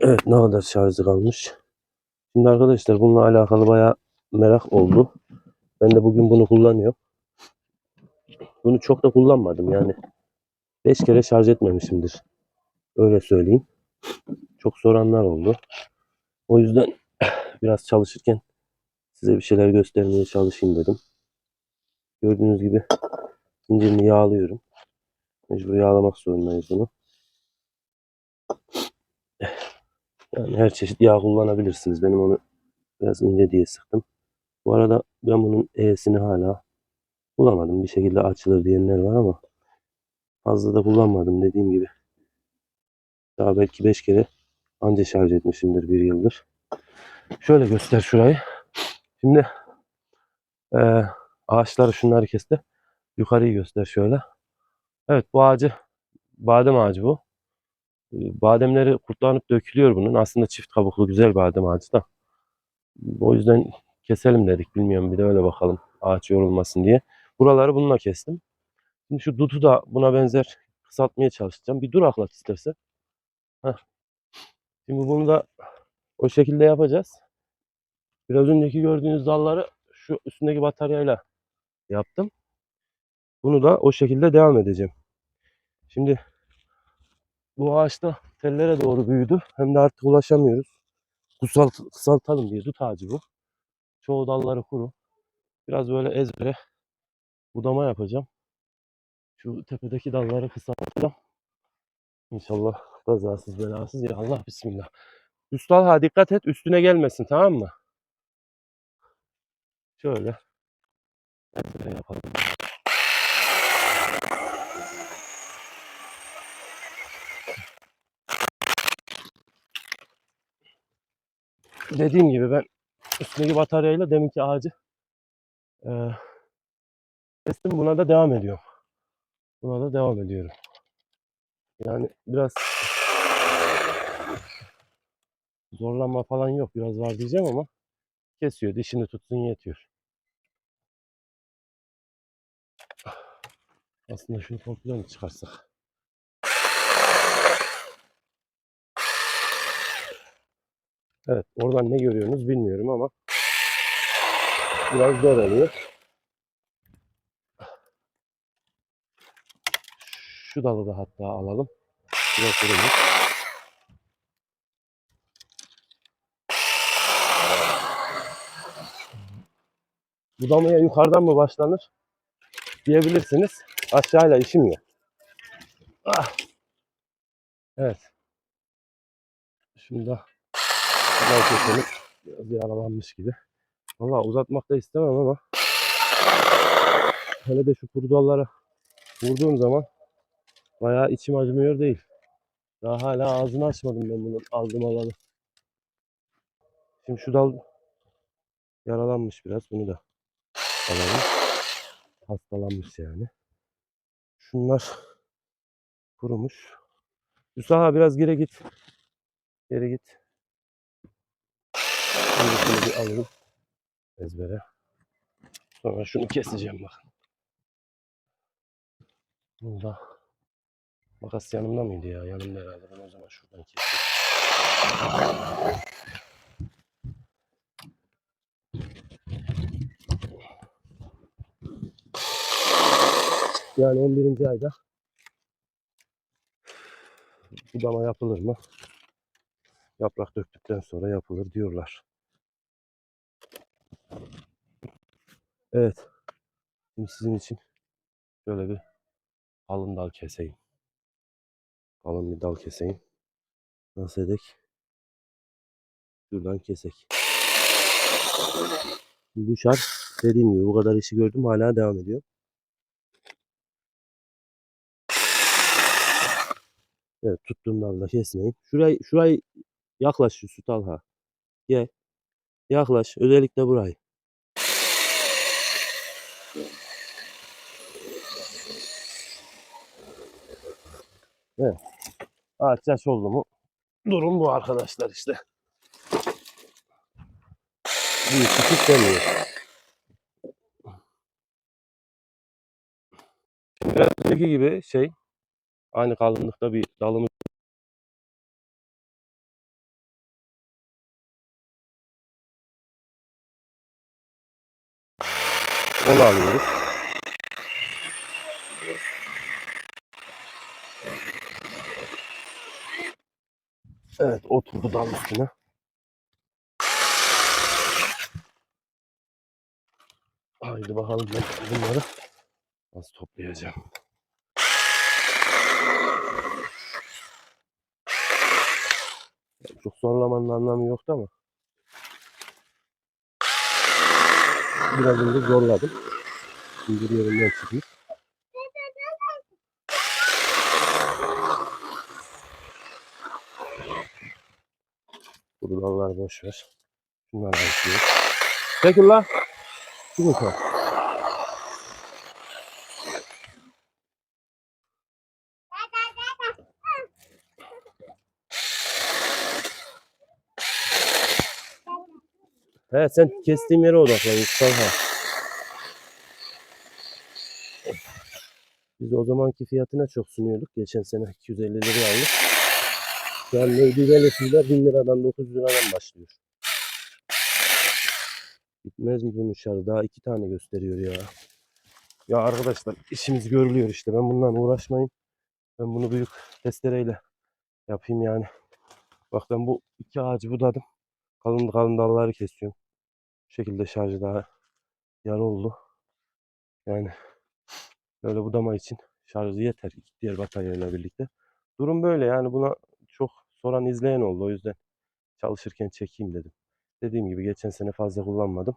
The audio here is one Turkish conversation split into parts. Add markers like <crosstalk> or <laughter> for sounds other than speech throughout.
Evet <clears throat> ne kadar şarjı kalmış. Şimdi arkadaşlar bununla alakalı bayağı merak oldu. Ben de bugün bunu kullanıyorum. Bunu çok da kullanmadım yani. 5 kere şarj etmemişimdir. Öyle söyleyeyim. Çok soranlar oldu. O yüzden <clears throat> biraz çalışırken size bir şeyler göstermeye çalışayım dedim. Gördüğünüz gibi zincirini yağlıyorum. Mecbur yağlamak zorundayız bunu. Yani her çeşit yağ kullanabilirsiniz. Benim onu biraz ince diye sıktım. Bu arada ben bunun E'sini hala bulamadım. Bir şekilde açılır diyenler var ama fazla da kullanmadım dediğim gibi. Daha belki 5 kere anca şarj etmişimdir bir yıldır. Şöyle göster şurayı. Şimdi eee ağaçları şunları kesti. Yukarıyı göster şöyle. Evet bu ağacı badem ağacı bu. Bademleri kurtlanıp dökülüyor bunun. Aslında çift kabuklu güzel badem ağacı da. O yüzden keselim dedik. Bilmiyorum bir de öyle bakalım. Ağaç yorulmasın diye. Buraları bununla kestim. Şimdi şu dutu da buna benzer kısaltmaya çalışacağım. Bir duraklat istersen. Heh. Şimdi bunu da o şekilde yapacağız. Biraz önceki gördüğünüz dalları şu üstündeki bataryayla yaptım. Bunu da o şekilde devam edeceğim. Şimdi bu ağaçta tellere doğru büyüdü. Hem de artık ulaşamıyoruz. Kısalt, kısaltalım diye dut ağacı bu. Çoğu dalları kuru. Biraz böyle ezbere budama yapacağım. Şu tepedeki dalları kısaltacağım. İnşallah kazasız belasız ya Allah bismillah. Üst dalha dikkat et üstüne gelmesin tamam mı? Şöyle. Ezbere yapalım. Dediğim gibi ben üstündeki bataryayla deminki ağacı eee kestim. Buna da devam ediyorum. Buna da devam ediyorum. Yani biraz zorlanma falan yok. Biraz var diyeceğim ama kesiyor. Dişini tutsun yetiyor. Aslında şunu komple çıkarsak? Evet. Oradan ne görüyorsunuz bilmiyorum ama biraz zor oluyor. Şu dalı da hatta alalım. Biraz duralım. Budamaya yukarıdan mı başlanır diyebilirsiniz. Aşağıyla işim yok. Ah. Evet. Şunu da keselim. Biraz yaralanmış gibi. Valla uzatmak da istemem ama hele de şu kuru dallara vurduğum zaman bayağı içim acımıyor değil. Daha hala ağzını açmadım ben bunu aldım alalı. Şimdi şu dal yaralanmış biraz. Bunu da alalım. Hastalanmış yani. Şunlar kurumuş. Yusuf biraz geri git. Geri git. Şimdi şunu bir alalım. Ezbere. Sonra şunu keseceğim bakın. Bunu da makas yanımda mıydı ya? Yanımda herhalde. Ben o zaman şuradan keseyim. Yani 11. ayda budama yapılır mı? Yaprak döktükten sonra yapılır diyorlar. Evet. Şimdi sizin için şöyle bir kalın dal keseyim. Kalın bir dal keseyim. Nasıl edek? Şuradan kesek. Bu şart dediğim gibi bu kadar işi gördüm hala devam ediyor. Evet tuttuğum dalda kesmeyin. Şurayı, şurayı yaklaş şu süt alha. Gel. Yaklaş. Özellikle burayı. Evet. Ağaç yaş oldu mu? Durum bu arkadaşlar işte. Bir iki istemiyor. Biraz gibi şey aynı kalınlıkta bir dalımız Onu alıyoruz. Evet oturdu dal üstüne. Haydi bakalım ben bunları nasıl toplayacağım. Çok zorlamanın anlamı yoktu ama biraz önce zorladım. Şimdi yerinden çıkıyor. Bu dallar boş ver. Şunları açıyoruz. Çekil la. Çıkın He sen kestiğim yere odaklan Mustafa. Biz o zamanki fiyatına çok sunuyorduk. Geçen sene 250 liraya aldık. Şu an neydi velisiyle 1000 liradan 900 liradan başlıyor. Bitmez mi bunun şarjı? Daha iki tane gösteriyor ya. Ya arkadaşlar işimiz görülüyor işte. Ben bundan uğraşmayayım. Ben bunu büyük testereyle yapayım yani. Bak ben bu iki ağacı budadım. Kalın kalın dalları kesiyorum. Şekilde şarjı daha yarı oldu. Yani böyle budama için şarjı yeter diğer bataryayla birlikte. Durum böyle yani buna çok soran izleyen oldu o yüzden çalışırken çekeyim dedim. Dediğim gibi geçen sene fazla kullanmadım.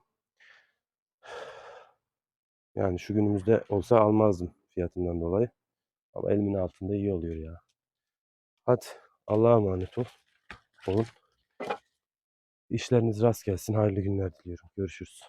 Yani şu günümüzde olsa almazdım fiyatından dolayı. Ama elimin altında iyi oluyor ya. Hadi Allah'a emanet ol. Olun. İşleriniz rast gelsin. Hayırlı günler diliyorum. Görüşürüz.